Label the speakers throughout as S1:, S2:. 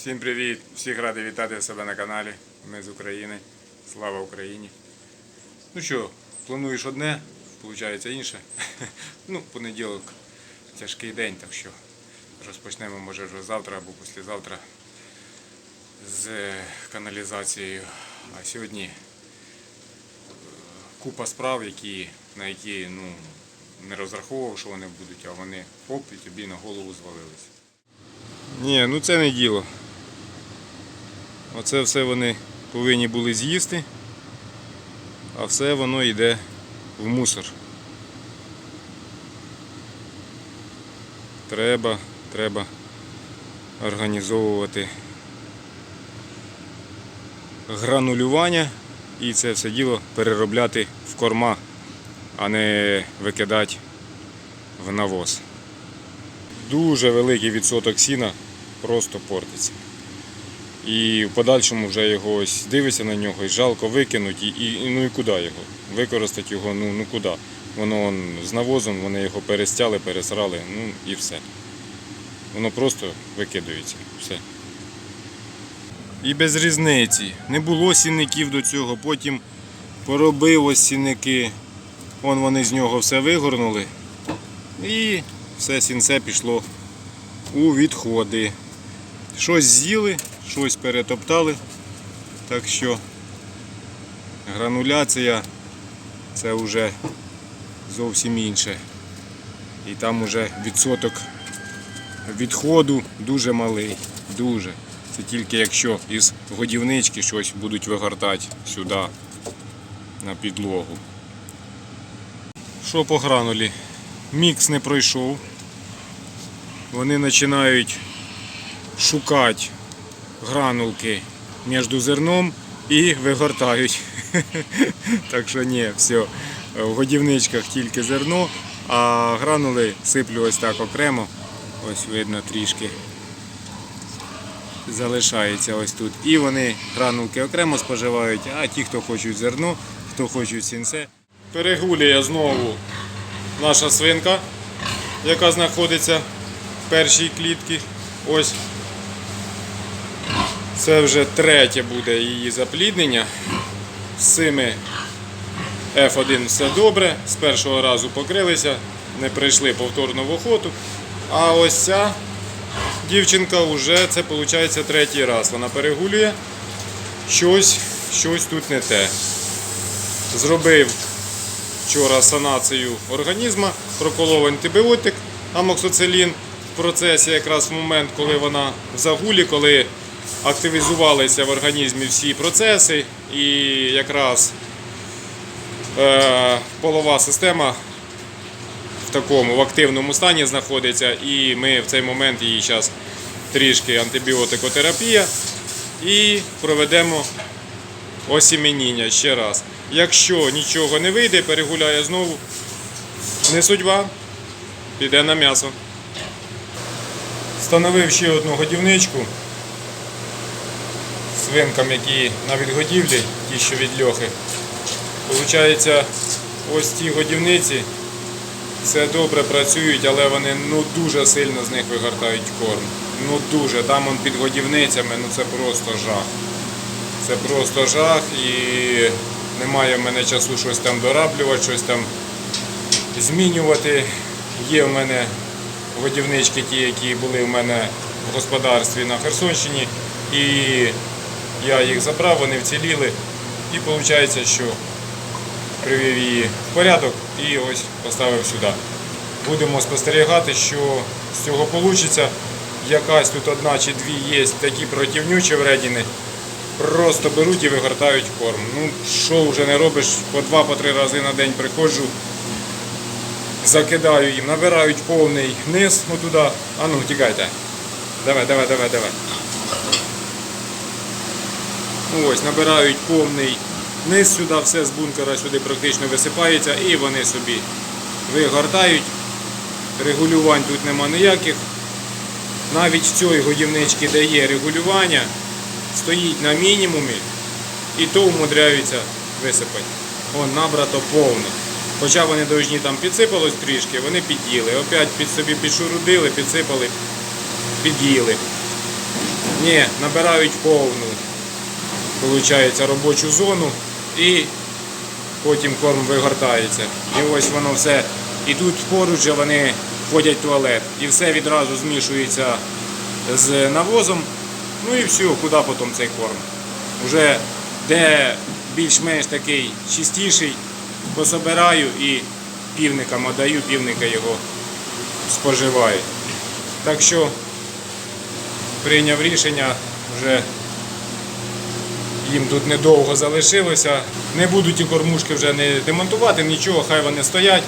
S1: Всім привіт! Всіх радий вітати себе на каналі. Ми з України. Слава Україні. Ну що, плануєш одне, виходить інше. Ну, понеділок тяжкий день, так що розпочнемо може вже завтра або післязавтра з е, каналізацією. А сьогодні е, купа справ, які, на які ну, не розраховував, що вони будуть, а вони оп і тобі на голову звалилися. Ні, ну це не діло. Оце все вони повинні були з'їсти, а все воно йде в мусор. Треба, треба організовувати гранулювання і це все діло переробляти в корма, а не викидати в навоз. Дуже великий відсоток сіна просто портиться. І в подальшому вже його ось дивишся на нього і жалко викинуть, і, і ну і куди його? Використати його, ну, ну куди? Воно он, з навозом, вони його перестяли, пересрали, ну і все. Воно просто викидується. Все. І без різниці. Не було сінників до цього, потім поробив ось сінники. Вон вони з нього все вигорнули. І все сінце пішло у відходи. Щось з'їли, щось перетоптали. Так що грануляція це вже зовсім інше. І там вже відсоток відходу дуже малий. Дуже. Це тільки якщо із годівнички щось будуть вигортати сюди на підлогу. Що по гранулі? Мікс не пройшов. Вони починають шукати гранулки між зерном і вигортають. Так що ні, все. В годівничках тільки зерно, а гранули сиплю ось так окремо. Ось видно трішки. Залишається ось тут. І вони гранулки окремо споживають, а ті, хто хочуть зерно, хто хочуть сінце. Перегулює знову наша свинка, яка знаходиться в першій клітці. Ось це вже третє буде її запліднення. З цими F1 все добре. З першого разу покрилися, не прийшли повторно в охоту. А ось ця дівчинка вже це виходить третій раз. Вона перегулює. Щось, щось тут не те. Зробив вчора санацію організму, проколов антибіотик, амоксоцилін в процесі якраз в момент, коли вона в загулі, коли активізувалися в організмі всі процеси і якраз е, полова система в такому в активному стані знаходиться, і ми в цей момент її зараз трішки антибіотикотерапія і проведемо осіменіння ще раз. Якщо нічого не вийде, перегуляє знову, не судьба, піде на м'ясо. Встановив ще одну годівничку свинкам, які на відгодівлі, ті, що від льохи. Получається, ось ті годівниці все добре працюють, але вони ну дуже сильно з них вигортають корм. Ну дуже. Там он під годівницями, ну це просто жах. Це просто жах і немає в мене часу щось там дораблювати, щось там змінювати. Є в мене годівнички ті, які були в мене в господарстві на Херсонщині. І я їх забрав, вони вціліли. І виходить, що привів її в порядок і ось поставив сюди. Будемо спостерігати, що з цього вийде. Якась тут одна чи дві є такі противнючі вредіни. Просто беруть і вигортають корм. Ну, що вже не робиш, по два-по три рази на день приходжу, закидаю їм, набирають повний низ отуда. А ну, тікайте. Давай, давай, давай, давай. Ось, набирають повний низ сюди, все з бункера сюди практично висипається і вони собі вигортають. Регулювань тут нема ніяких. Навіть в цій годівничці, де є регулювання, стоїть на мінімумі і то умудряються висипати. Вон набрато повно. Хоча вони повинні там підсипалось трішки, вони під'їли. Опять під собі підшурудили, підсипали, під'їли. Ні, набирають повну, виходить, робочу зону і потім корм вигортається. І ось воно все. І тут поруч же вони ходять в туалет. І все відразу змішується з навозом. Ну і все, куди потім цей корм. Уже де більш-менш такий чистіший, пособираю і півникам отдаю, півника його споживають. Так що прийняв рішення вже їм тут недовго залишилося. Не буду ті кормушки вже не демонтувати, нічого, хай вони стоять.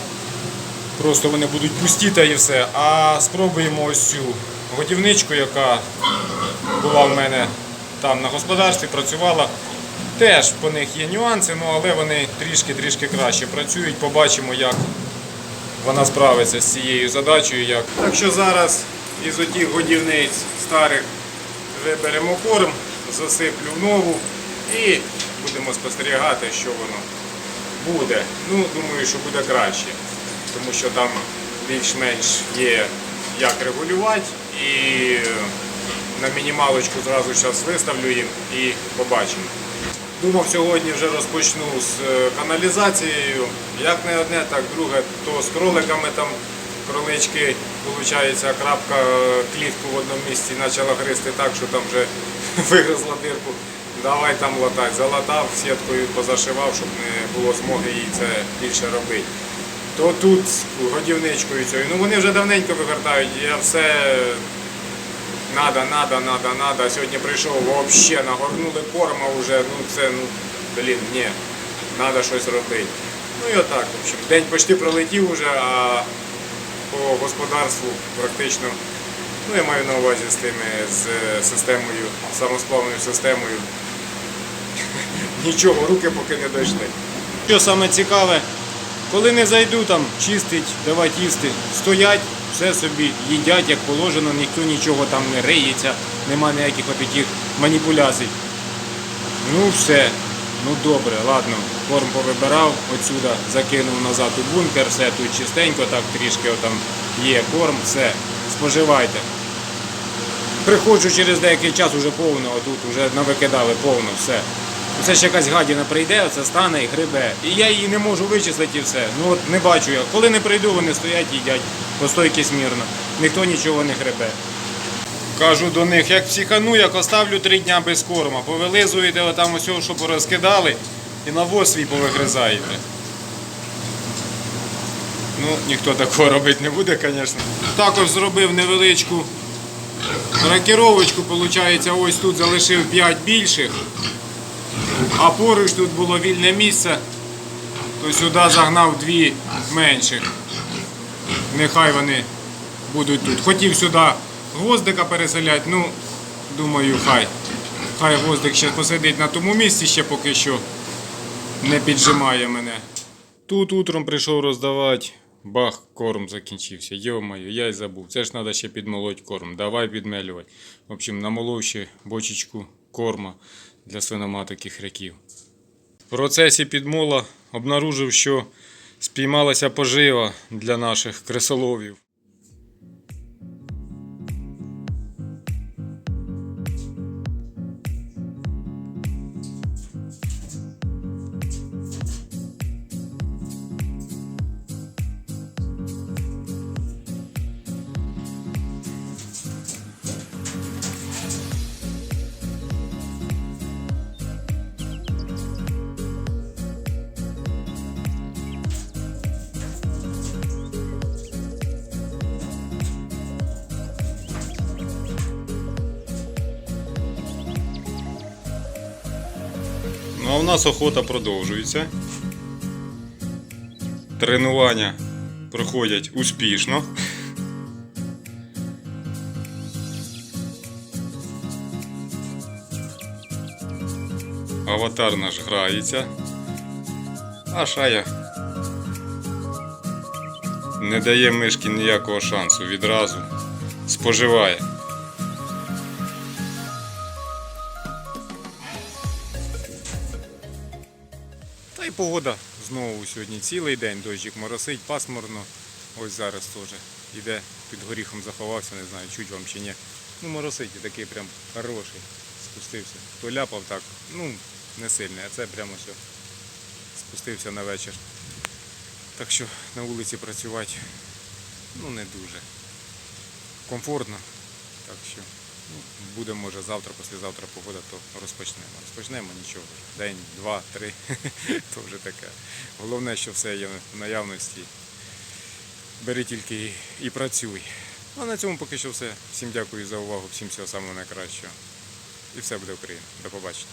S1: Просто вони будуть пусті та і все. А спробуємо ось цю годівничку, яка була в мене там на господарстві, працювала. Теж по них є нюанси, ну, але вони трішки-трішки краще працюють. Побачимо, як вона справиться з цією задачею. Як. Так що зараз із отих годівниць старих виберемо корм, засиплю в нову і будемо спостерігати, що воно буде. Ну, думаю, що буде краще, тому що там більш-менш є як регулювати і на мінімалочку зразу зараз виставлю їм і побачимо. Думав сьогодні вже розпочну з е, каналізацією. Як не одне, так друге, то з кроликами там кролички, виходить, крапка е, клітку в одному місці почала гризти так, що там вже вигризла дирку. Давай там латать. Залатав, сіткою позашивав, щоб не було змоги їй це більше робити. То тут годівничкою цією. Ну вони вже давненько вигортають. Я все Надо, надо, надо, надо. Сьогодні прийшов вообще нагорнули корма вже. Ну це ну блін, ні. Надо щось робити. Ну і отак, в общем, день почти пролетів уже, а по господарству практично. Ну я маю на увазі з тими з системою, самосплавною системою. Нічого, руки поки не дійшли. Що саме цікаве, коли не зайду там чистить, давати їсти, стоять, все собі їдять як положено, ніхто нічого там не риється, нема ніяких таких маніпуляцій. Ну все, ну добре, ладно, корм повибирав, отсюда закинув назад у бункер, все тут чистенько, так трішки там є корм, все, споживайте. Приходжу через деякий час уже повно, отут вже навикидали повно, все. Це ж якась гадіна прийде, оце стане і грибе. І я її не можу вичислити і все. Ну от не бачу я. Коли не прийду, вони стоять, їдять по стойки смірно. Ніхто нічого не грибе. Кажу до них, як психану, як оставлю три дня без корма. Повилизуєте отам ось, що порозкидали, і навоз свій повигризаєте. Ну, ніхто такого робити не буде, звісно. Також зробив невеличку ракіровочку, виходить, ось тут залишив 5 більших. А поруч тут було вільне місце, то сюди загнав дві менших. Нехай вони будуть тут. Хотів сюди гвоздика переселяти, ну, думаю, хай. Хай гвоздик ще посидить на тому місці, ще поки що не піджимає мене. Тут утром прийшов роздавати. Бах, корм закінчився. Йо-моє, я й забув. Це ж треба ще підмолоть корм. Давай підмелювати. В общем, намолов ще бочечку корма для свиноматок і хряків. В процесі підмола обнаружив, що спіймалася пожива для наших крисоловів. А в нас охота продовжується. Тренування проходять успішно. Аватар наш грається. А шая не дає мишки ніякого шансу відразу. Споживає. Погода знову сьогодні цілий день, дощик моросить, пасмурно. Ось зараз теж іде під горіхом заховався, не знаю, чуть вам чи ні. Ну, моросить такий прям хороший. Спустився. То ляпав так, ну, не сильний, а це прямо все. Спустився на вечір. Так що на вулиці працювати ну не дуже комфортно. Так що буде може завтра, післязавтра погода, то розпочнемо. Розпочнемо нічого. День, два, три. то вже таке. Головне, що все є в наявності. Бери тільки і, працюй. Ну, а на цьому поки що все. Всім дякую за увагу, всім всього самого найкращого. І все буде Україна. До побачення.